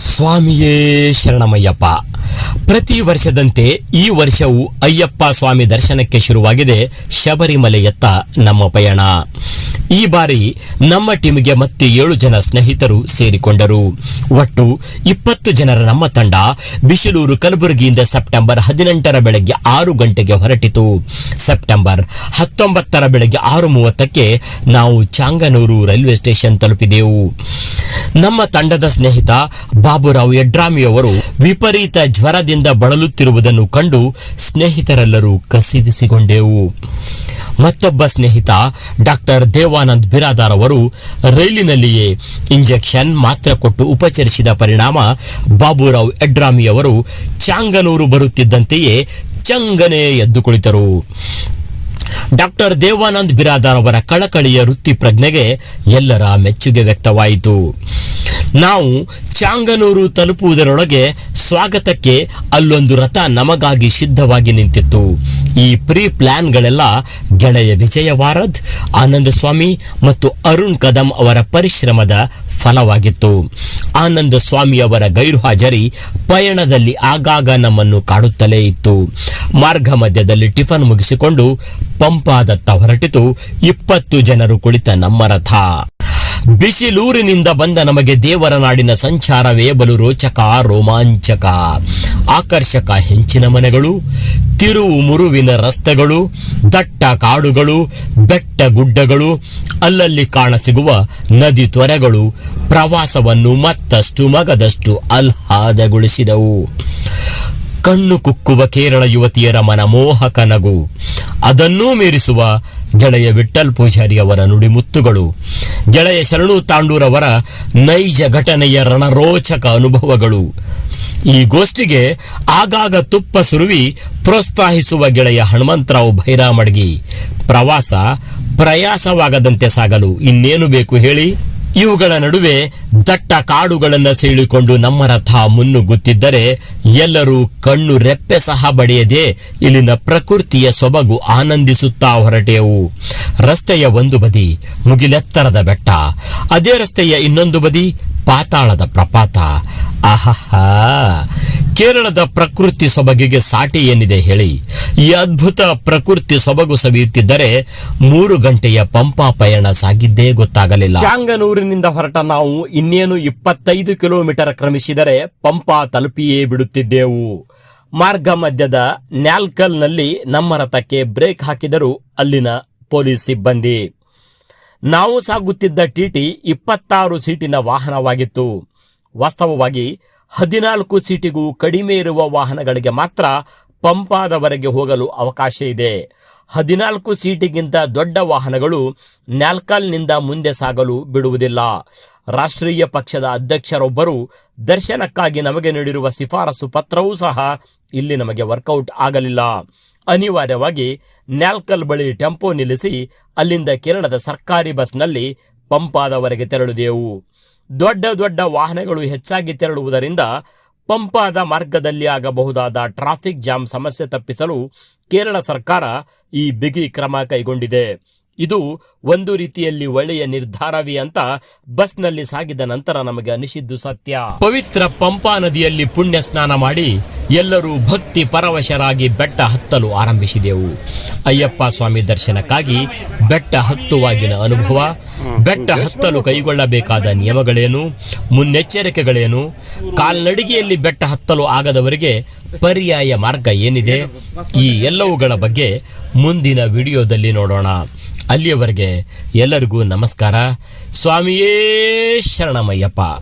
ಸ್ವಾಮಿಯೇ ಶರಣಮಯ್ಯಪ್ಪ. ಪ್ರತಿ ವರ್ಷದಂತೆ ಈ ವರ್ಷವೂ ಅಯ್ಯಪ್ಪ ಸ್ವಾಮಿ ದರ್ಶನಕ್ಕೆ ಶುರುವಾಗಿದೆ ಶಬರಿಮಲೆಯತ್ತ ನಮ್ಮ ಪಯಣ. ಈ ಬಾರಿ ನಮ್ಮ ಟೀಮ್ಗೆ ಮತ್ತೆ ಏಳು ಜನ ಸ್ನೇಹಿತರು ಸೇರಿಕೊಂಡರು. ಒಟ್ಟು ಇಪ್ಪತ್ತು ಜನರ ನಮ್ಮ ತಂಡ ಬಿಸಿಲೂರು ಕಲಬುರಗಿಯಿಂದ ಸೆಪ್ಟೆಂಬರ್ ಹದಿನೆಂಟರ ಬೆಳಗ್ಗೆ ಆರು ಗಂಟೆಗೆ ಹೊರಟಿತು. ಸೆಪ್ಟೆಂಬರ್ ಹತ್ತೊಂಬತ್ತರ ಬೆಳಗ್ಗೆ ಆರು ಮೂವತ್ತಕ್ಕೆ ನಾವು ಚಾಂಗನೂರು ರೈಲ್ವೆ ಸ್ಟೇಷನ್ ತಲುಪಿದೆವು. ನಮ್ಮ ತಂಡದ ಸ್ನೇಹಿತ ಬಾಬುರಾವ್ ಯಡ್ರಾಮಿಯವರು ವಿಪರೀತ ಜ್ವರದಿಂದ ಬಳಲುತ್ತಿರುವುದನ್ನು ಕಂಡು ಸ್ನೇಹಿತರೆಲ್ಲರೂ ಕಸಿವಿಸಿಗೊಂಡೆವು ಮತ್ತೊಬ್ಬ ಸ್ನೇಹಿತ, ಡಾಕ್ಟರ್ ದೇವಾನಂದ್ ಬಿರಾದಾರ್ ಅವರು, ರೈಲಿನಲ್ಲಿಯೇ ಇಂಜೆಕ್ಷನ್ ಮಾತ್ರ ಕೊಟ್ಟು ಉಪಚರಿಸಿದ ಪರಿಣಾಮ ಬಾಬುರಾವ್ ಯಡ್ರಾಮಿಯವರು ಚಾಂಗನೂರು ಬರುತ್ತಿದ್ದಂತೆಯೇ ಚಂಗನೆ ಎದ್ದು ಕುಳಿತರು. ಡಾಕ್ಟರ್ ದೇವಾನಂದ್ ಬಿರಾದಾರ್ ಅವರ ಕಳಕಳಿಯ ವೃತ್ತಿ ಪ್ರಜ್ಞೆಗೆ ಎಲ್ಲರ ಮೆಚ್ಚುಗೆ ವ್ಯಕ್ತವಾಯಿತು. ನಾವು ಚಾಂಗನೂರು ತಲುಪುವುದರೊಳಗೆ ಸ್ವಾಗತಕ್ಕೆ ಅಲ್ಲೊಂದು ರಥ ನಮಗಾಗಿ ಸಿದ್ಧವಾಗಿ ನಿಂತಿತ್ತು. ಈ ಪ್ರೀ ಪ್ಲಾನ್ಗಳೆಲ್ಲ ಗೆಳೆಯ ವಿಜಯ ವಾರದ್ ಆನಂದ ಸ್ವಾಮಿ ಮತ್ತು ಅರುಣ್ ಕದಂ ಅವರ ಪರಿಶ್ರಮದ ಫಲವಾಗಿತ್ತು. ಆನಂದ ಸ್ವಾಮಿ ಅವರ ಗೈರು ಹಾಜರಿ ಪಯಣದಲ್ಲಿ ಆಗಾಗ ನಮ್ಮನ್ನು ಕಾಡುತ್ತಲೇ ಇತ್ತು. ಮಾರ್ಗ ಮಧ್ಯದಲ್ಲಿ ಟಿಫನ್ ಮುಗಿಸಿಕೊಂಡು ಪಂಪಾದತ್ತ ಹೊರಟಿತು ಇಪ್ಪತ್ತು ಜನರು ಕುಳಿತ ನಮ್ಮ ರಥ. ಬಿಸಿಲೂರಿನಿಂದ ಬಂದ ನಮಗೆ ದೇವರ ನಾಡಿನ ಸಂಚಾರವೇ ಬಲು ರೋಚಕ, ರೋಮಾಂಚಕ, ಆಕರ್ಷಕ ಹೆಂಚಿನ ಮನೆಗಳು, ತಿರುವು ಮುರುವಿನ ರಸ್ತೆಗಳು, ದಟ್ಟ ಕಾಡುಗಳು, ಬೆಟ್ಟ ಗುಡ್ಡಗಳು, ಅಲ್ಲಲ್ಲಿ ಕಾಣಸಿಗುವ ನದಿ ತ್ವರೆಗಳು ಪ್ರವಾಸವನ್ನು ಮತ್ತಷ್ಟು ಮಗದಷ್ಟು ಆಹ್ಲಾದಗೊಳಿಸಿದವು. ಕಣ್ಣು ಕುಕ್ಕುವ ಕೇರಳ ಯುವತಿಯರ ಮನಮೋಹಕ ನಗು ಅದನ್ನೂ ಮೀರಿಸುವ ಗೆಳೆಯ ವಿಠಲ್ ಪೂಜಾರಿ ಅವರ ನುಡಿಮುತ್ತುಗಳು. ಗೆಳೆಯ ಶರಣು ತಾಂಡೂರವರ ನೈಜ ಘಟನೆಯ ರಣರೋಚಕ ಅನುಭವಗಳು. ಈ ಗೋಷ್ಠಿಗೆ ಆಗಾಗ ತುಪ್ಪ ಸುರುವಿ ಪ್ರೋತ್ಸಾಹಿಸುವ ಗೆಳೆಯ ಹನುಮಂತರಾವ್ ಭೈರಾಮಡ್ಗಿ. ಪ್ರವಾಸ ಪ್ರಯಾಸವಾಗದಂತೆ ಸಾಗಲು ಇನ್ನೇನು ಬೇಕು ಹೇಳಿ? ಇವುಗಳ ನಡುವೆ ದಟ್ಟ ಕಾಡುಗಳನ್ನು ಸೀಳಿಕೊಂಡು ನಮ್ಮ ರಥ ಮುನ್ನುಗ್ಗುತ್ತಿದ್ದರೆ ಎಲ್ಲರೂ ಕಣ್ಣು ರೆಪ್ಪೆ ಸಹ ಬಡಿಯದೆ ಇಲ್ಲಿನ ಪ್ರಕೃತಿಯ ಸೊಬಗು ಆನಂದಿಸುತ್ತಾ ಹೊರಟೆವು. ರಸ್ತೆಯ ಒಂದು ಬದಿ ಮುಗಿಲೆತ್ತರದ ಬೆಟ್ಟ, ಅದೇ ರಸ್ತೆಯ ಇನ್ನೊಂದು ಬದಿ ಪಾತಾಳದ ಪ್ರಪಾತ. ಆಹಾ ಕೇರಳದ ಪ್ರಕೃತಿ ಸೊಬಗಿಗೆ ಸಾಟಿ ಏನಿದೆ ಹೇಳಿ. ಈ ಅದ್ಭುತ ಪ್ರಕೃತಿ ಸೊಬಗು ಸವಿಯುತ್ತಿದ್ದರೆ ಮೂರು ಗಂಟೆಯ ಪಂಪಾ ಪಯಣ ಸಾಗಿದ್ದೇ ಗೊತ್ತಾಗಲಿಲ್ಲ. ಚಾಂಗನೂರಿನಿಂದ ಹೊರಟ ನಾವು ಇನ್ನೇನು ಇಪ್ಪತ್ತೈದು ಕಿಲೋಮೀಟರ್ ಕ್ರಮಿಸಿದರೆ ಪಂಪಾ ತಲುಪಿಯೇ ಬಿಡುತ್ತಿದ್ದೆವು. ಮಾರ್ಗ ಮಧ್ಯದ ನ್ಯಾಲ್ಕಲ್ನಲ್ಲಿ ನಮ್ಮ ರಥಕ್ಕೆ ಬ್ರೇಕ್ ಹಾಕಿದರು ಅಲ್ಲಿನ ಪೊಲೀಸ್ ಸಿಬ್ಬಂದಿ. ನಾವು ಸಾಗುತ್ತಿದ್ದ ಟಿಟಿ ಇಪ್ಪತ್ತಾರು ಸೀಟಿನ ವಾಹನವಾಗಿತ್ತು. ವಾಸ್ತವವಾಗಿ ಹದಿನಾಲ್ಕು ಸೀಟಿಗೂ ಕಡಿಮೆ ಇರುವ ವಾಹನಗಳಿಗೆ ಮಾತ್ರ ಪಂಪಾದವರೆಗೆ ಹೋಗಲು ಅವಕಾಶ ಇದೆ. ಹದಿನಾಲ್ಕು ಸೀಟಿಗಿಂತ ದೊಡ್ಡ ವಾಹನಗಳು ನ್ಯಾಲ್ಕಲ್ನಿಂದ ಮುಂದೆ ಸಾಗಲು ಬಿಡುವುದಿಲ್ಲ. ರಾಷ್ಟ್ರೀಯ ಪಕ್ಷದ ಅಧ್ಯಕ್ಷರೊಬ್ಬರು ದರ್ಶನಕ್ಕಾಗಿ ನಮಗೆ ನೀಡಿರುವ ಶಿಫಾರಸು ಪತ್ರವೂ ಸಹ ಇಲ್ಲಿ ನಮಗೆ ವರ್ಕೌಟ್ ಆಗಲಿಲ್ಲ. ಅನಿವಾರ್ಯವಾಗಿ ನ್ಯಾಲ್ಕಲ್ ಬಳಿ ಟೆಂಪೋ ನಿಲ್ಲಿಸಿ ಅಲ್ಲಿಂದ ಕೇರಳದ ಸರ್ಕಾರಿ ಬಸ್ನಲ್ಲಿ ಪಂಪಾದವರೆಗೆ ತೆರಳಿದೆವು. ದೊಡ್ಡ ದೊಡ್ಡ ವಾಹನಗಳು ಹೆಚ್ಚಾಗಿ ತೆರಳುವುದರಿಂದ ಪಂಪಾದ ಮಾರ್ಗದಲ್ಲಿ ಆಗಬಹುದಾದ ಟ್ರಾಫಿಕ್ ಜಾಮ್ ಸಮಸ್ಯೆ ತಪ್ಪಿಸಲು ಕೇರಳ ಸರ್ಕಾರ ಈ ಬಿಗಿ ಕ್ರಮ ಕೈಗೊಂಡಿದೆ. ಇದು ಒಂದು ರೀತಿಯಲ್ಲಿ ಒಳ್ಳೆಯ ನಿರ್ಧಾರವೇ ಅಂತ ಬಸ್ನಲ್ಲಿ ಸಾಗಿದ ನಂತರ ನಮಗೆ ಅನಿಸಿದ್ದು ಸತ್ಯ. ಪವಿತ್ರ ಪಂಪಾ ನದಿಯಲ್ಲಿ ಪುಣ್ಯ ಸ್ನಾನ ಮಾಡಿ ಎಲ್ಲರೂ ಭಕ್ತಿ ಪರವಶರಾಗಿ ಬೆಟ್ಟ ಹತ್ತಲು ಆರಂಭಿಸಿದೆವು. ಅಯ್ಯಪ್ಪ ಸ್ವಾಮಿ ದರ್ಶನಕ್ಕಾಗಿ ಬೆಟ್ಟ ಹತ್ತುವಾಗಿನ ಅನುಭವ, ಬೆಟ್ಟ ಹತ್ತಲು ಕೈಗೊಳ್ಳಬೇಕಾದ ನಿಯಮಗಳೇನು, ಮುನ್ನೆಚ್ಚರಿಕೆಗಳೇನು, ಕಾಲ್ನಡಿಗೆಯಲ್ಲಿ ಬೆಟ್ಟ ಹತ್ತಲು ಆಗದವರಿಗೆ ಪರ್ಯಾಯ ಮಾರ್ಗ ಏನಿದೆ, ಈ ಎಲ್ಲವುಗಳ ಬಗ್ಗೆ ಮುಂದಿನ ವಿಡಿಯೋದಲ್ಲಿ ನೋಡೋಣ. ಅಲ್ಲಿಯವರೆಗೆ ಎಲ್ಲರಿಗೂ ನಮಸ್ಕಾರ. ಸ್ವಾಮಿಯೇ ಶರಣಮಯ್ಯಪ್ಪ.